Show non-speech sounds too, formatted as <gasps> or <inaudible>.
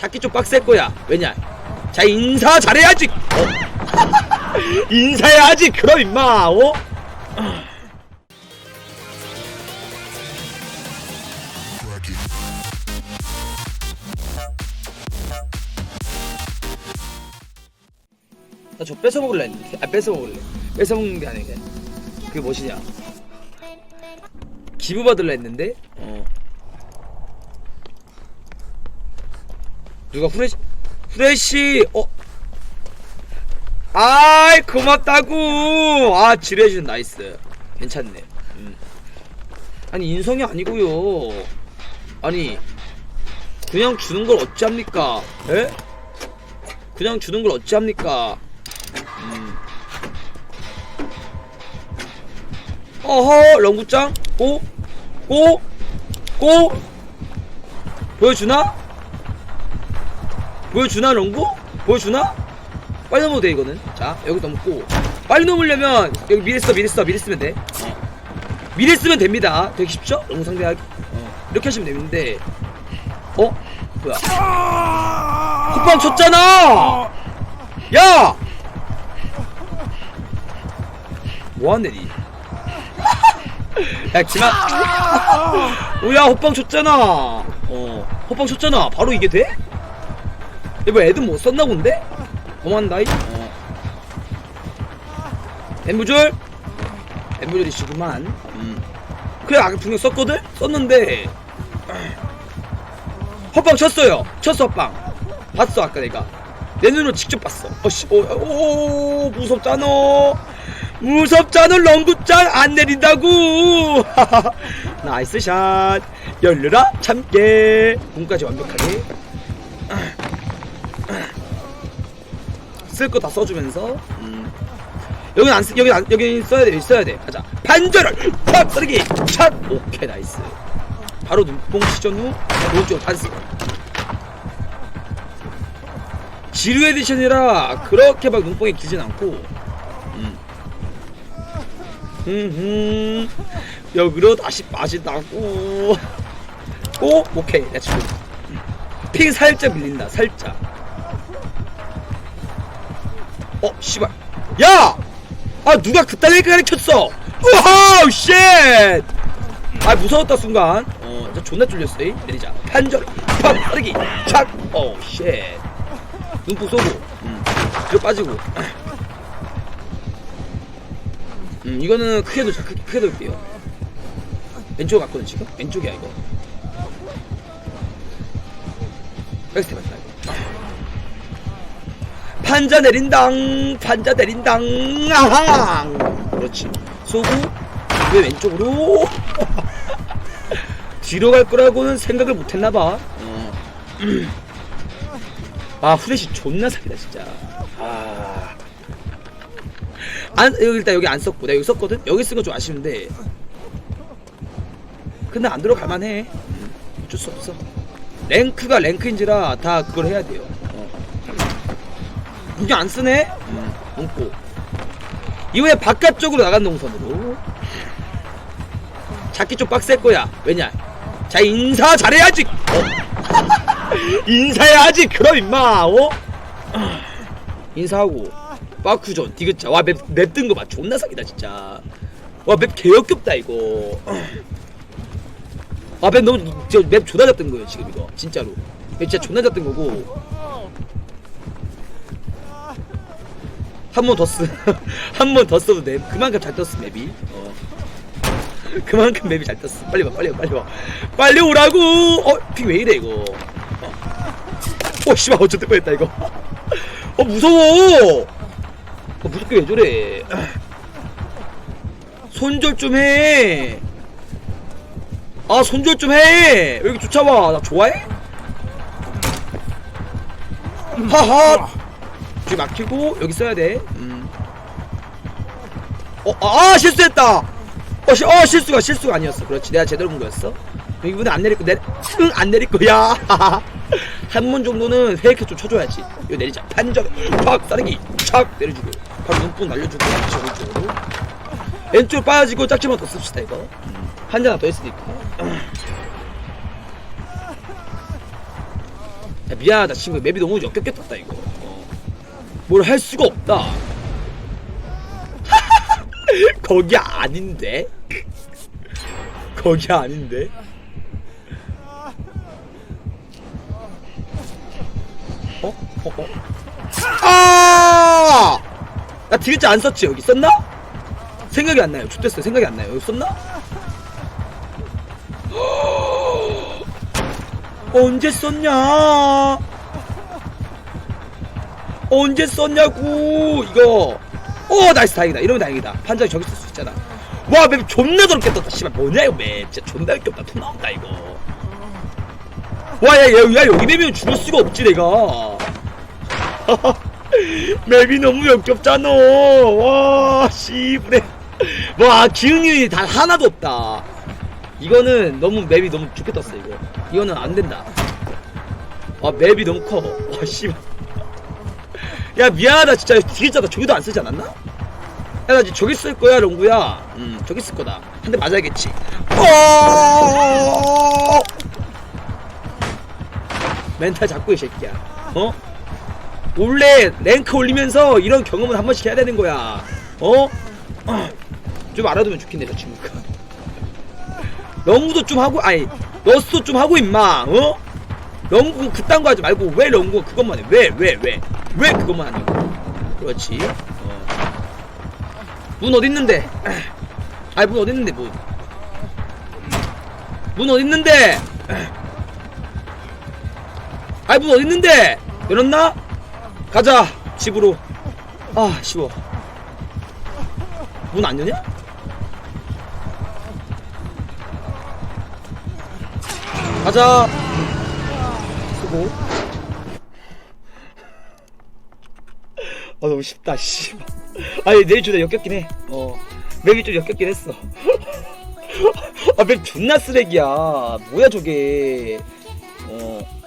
찾기 좀 빡셀 거야. 왜냐? 자 인사 잘해야지. 어? <laughs> 인사해야지. 그럼 임마. 어? 나 저 뺏어 먹을래 했는데. 아 뺏어 먹을래. 뺏어 먹는 게 아니게. 그게 무엇이냐? 기부 받을라 했는데. 어. 누가 후레쉬 후레쉬 어 아이 고맙다고 아 지뢰해준 나이스 괜찮네 음. 아니 인성이 아니고요 아니 그냥 주는 걸 어찌합니까 에? 그냥 주는 걸 어찌합니까 음. 어허 렁구짱 오? 오? 오? 보여주나? 보여주나 롱구? 보여주나? 빨리 넘어도 돼 이거는 자 여기 넘고 빨리 넘으려면 여기 미리 써 미리 써 미리 쓰면 돼 어. 미리 쓰면 됩니다 되게 쉽죠? 롱구 상대하기 어. 이렇게 하시면 되는데 어? 뭐야 콧방 쳤잖아 야! 뭐하네 니 야, 기만. 오야, 호빵 줬잖아. 어, 호빵 줬잖아. 바로 이게 돼? 이거 애들 못 썼나 본데? 고만다이. 어. 엠부줄. 엠부줄이시구만. 음. 그래, 아까 분명 썼거든? 썼는데. 헛방 쳤어요. 쳤어, 헛방. 봤어, 아까 내가. 내 눈으로 직접 봤어. 어씨, 오, 오, 무섭잖아. 무섭잖아, 렁구짱 안 내린다고. <laughs> 나이스 샷. 열려라, 참깨. 공까지 완벽하게. <clears throat> 쓸 거 다 써주면서. 음. 여긴 안 쓰, 여긴 안, 여긴 써야 돼, 써야 돼. 가자. 반절을 팍 쓰기. 착. 오케이, 나이스. 바로 눈뽕 시전 후 오른쪽 단수. 지루 에디션이라 그렇게 막 눈뽕이 길진 않고. 음. 음, 여기로 다시 빠진다고. 오, 오케이, 렛츠고. 핑 살짝 밀린다, 살짝. 어, 씨발. 야! 아, 누가 그딴 걸 가르쳤어? 우와, 쉣! 아, 무서웠다, 순간. 어, 진짜 존나 쫄렸어, 이. 내리자. 판절, 팍, 빠르기, 착! 어, 쉣. 눈뽕 쏘고, 음. 뒤로 빠지고. 음, 이거는 크게 돌자, 크게, 크게 돌게요. 왼쪽 갔거든, 지금? 왼쪽이야, 이거. 백스텝 맞다, 이거. 판자 내린당, 판자 내린당, 아항! 그렇지. 쏘고, 왜 왼쪽으로? <laughs> 뒤로 갈 거라고는 생각을 못 했나봐. 어. <clears throat> 아, 후레쉬 존나 사기다, 진짜. 아. 안, 여기 일단 여기 안 썼고, 내가 여기 썼거든? 여기 쓴 건 좀 아쉬운데. 근데 안 들어갈만 해. 음, 어쩔 수 없어. 랭크가 랭크인지라 다 그걸 해야 돼요. 어. 이게 안 쓰네? 음, 없고. 이후에 바깥쪽으로 나간 동선으로. 찾기 좀 빡셀 거야. 왜냐? 자, 인사 잘해야지! 어. <laughs> 인사해야지! 그럼 임마! 어? 인사하고. 빠쿠전, 디귿자. 와, 맵, 맵 뜬 거 봐. 존나 사기다, 진짜. 와, 맵 개역겹다, 이거. 아, 맵 너무, 저, 맵 존나 잡던 거예요, 지금 이거. 진짜로. 맵 진짜 존나 잡던 거고. 한 번 더 쓰, <laughs> 한 번 더 써도 돼. 그만큼 잘 떴어, 맵이. 어. 그만큼 맵이 잘 떴어. 빨리 와, 빨리 와, 빨리 와. 빨리 오라고! 어, 픽왜 이래, 이거. 어, 어 씨발, 어쩔 뻔 했다, 이거. 어, 무서워! 어, 무섭게 왜 저래. 손절 좀 해! 아, 손절 좀 해! 왜 이렇게 쫓아와? 나 좋아해? 하하! 뒤 막히고, 여기 써야 돼. 음. 어, 아, 아, 실수했다! 어, 시, 어, 실수가, 실수가 아니었어. 그렇지. 내가 제대로 본 거였어. 이분은 안 내릴 거, 내, 응, 안 내릴 거야. <laughs> 한 번 정도는 페이크 좀 쳐줘야지. 이거 내리자. 판정, 팍, 싸르기, 착, 내려주고. 바로 눈뽕 날려주고, 다시 오른쪽으로. 왼쪽 빠지고 짝지만 더 씁시다, 이거. 한 잔더 했으니까. 야, 미안하다 친구 맵이 너무 역겹게 떴다 이거 어. 뭘 할 수가 없다 <laughs> 거기 아닌데 거기 아닌데 어? 어? 어? 아! 나 디귿자 안 썼지 여기 썼나? 생각이 안 나요 좋댔어요 생각이 안 나요 여기 썼나? <gasps> 언제 썼냐? 언제 썼냐고 이거. 어 나이스 다행이다. 이러면 다행이다. 판정이 저기 쓸 수 있잖아. 와맵 존나 더럽게 떴다. 씨발 뭐냐 이거 맵. 진짜 존나 웃겼다. 토 나온다 이거. 와야 야, 야, 여기 맵이면 죽을 수가 없지 내가. <laughs> 맵이 너무 역겹잖아. 와 씨부레. 와 기운이 단 하나도 없다. 이거는 너무 맵이 너무 좋게 떴어 이거. 이거는 안 된다. 아 맵이 너무 커와 씨발 야 미안하다 진짜. 디귿자다. 저기도 안 쓰지 않았나? 야나 저기 쓸 거야 롱구야. 음 저기 쓸 거다. 한 대 맞아야겠지. 어! 멘탈 잡고 이 새끼야. 어? 원래 랭크 올리면서 이런 경험은 한 번씩 해야 되는 거야. 어? 어. 좀 알아두면 좋겠네 저 친구가. 연구도 좀 하고 아니 너스도 좀 하고 임마. 어? 연구 그딴 거 하지 말고 왜 연구 그것만 해? 왜 왜 왜 왜 그것만 하냐고 그렇지. 어. 문 어딨는데? 아이 문 어딨는데 문 문 어딨는데? 아이 문 어딨는데? 열었나? 가자 집으로. 아 쉬워. 문 안 여냐? 가자. 수고 아 너무 쉽다 씨. 아니 내일 주에 역겹긴 해어. 맵이 좀 역겹긴 했어. <laughs> 아맵 존나 쓰레기야. 뭐야 저게. 어